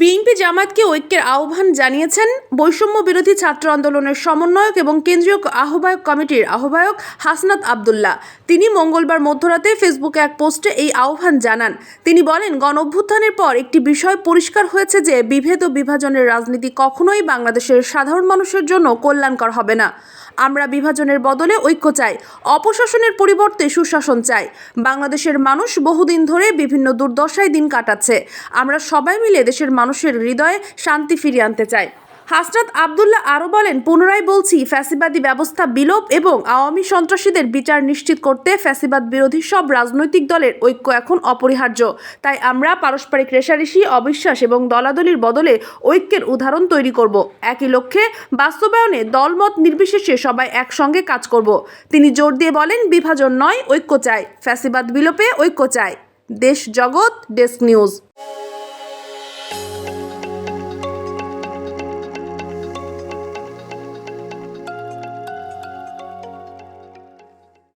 BNP জামায়াতকে ঐক্যের আহ্বান জানিয়েছেন বৈষম্য বিরোধী ছাত্র আন্দোলনের সমন্বয়ক এবং কেন্দ্রীয় আহ্বায়ক কমিটির আহ্বায়ক হাসনাত আবদুল্লাহ। তিনি মঙ্গলবার মধ্যরাতে ফেসবুকে এক পোস্টে এই আহ্বান জানান। তিনি বলেন গণ অভ্যুত্থানের পর একটি বিষয় পরিষ্কার হয়েছে যে বিভেদ ও বিভাজনের রাজনীতি কখনোই বাংলাদেশের সাধারণ মানুষের জন্য কল্যাণকর হবে না। আমরা বিভাজনের বদলে ঐক্য চাই, অপশাসনের পরিবর্তে সুশাসন চাই। বাংলাদেশের মানুষ বহুদিন ধরে বিভিন্ন দুর্দশায় দিন কাটাচ্ছে। আমরা সবাই মিলে দেশের মানুষের হৃদয়ে শান্তি ফিরিয়ে আনতে চাই। হাসনাত আবদুল্লাহ আরও বলেন, পুনরায় বলছি, ফ্যাসিবাদী ব্যবস্থা বিলোপ এবং আওয়ামী সন্ত্রাসীদের বিচার নিশ্চিত করতে ফ্যাসিবাদ বিরোধী সব রাজনৈতিক দলের ঐক্য এখন অপরিহার্য। তাই আমরা পারস্পরিক রেশারেশি, অবিশ্বাস এবং দলাদলির বদলে ঐক্যের উদাহরণ তৈরি করব। একই লক্ষ্যে বাস্তবায়নে দলমত নির্বিশেষে সবাই একসঙ্গে কাজ করব। তিনি জোর দিয়ে বলেন, বিভাজন নয়, ঐক্য চাই। ফ্যাসিবাদ বিলোপে ঐক্য চাই। দেশ জগৎ, ডেস্ক নিউজ।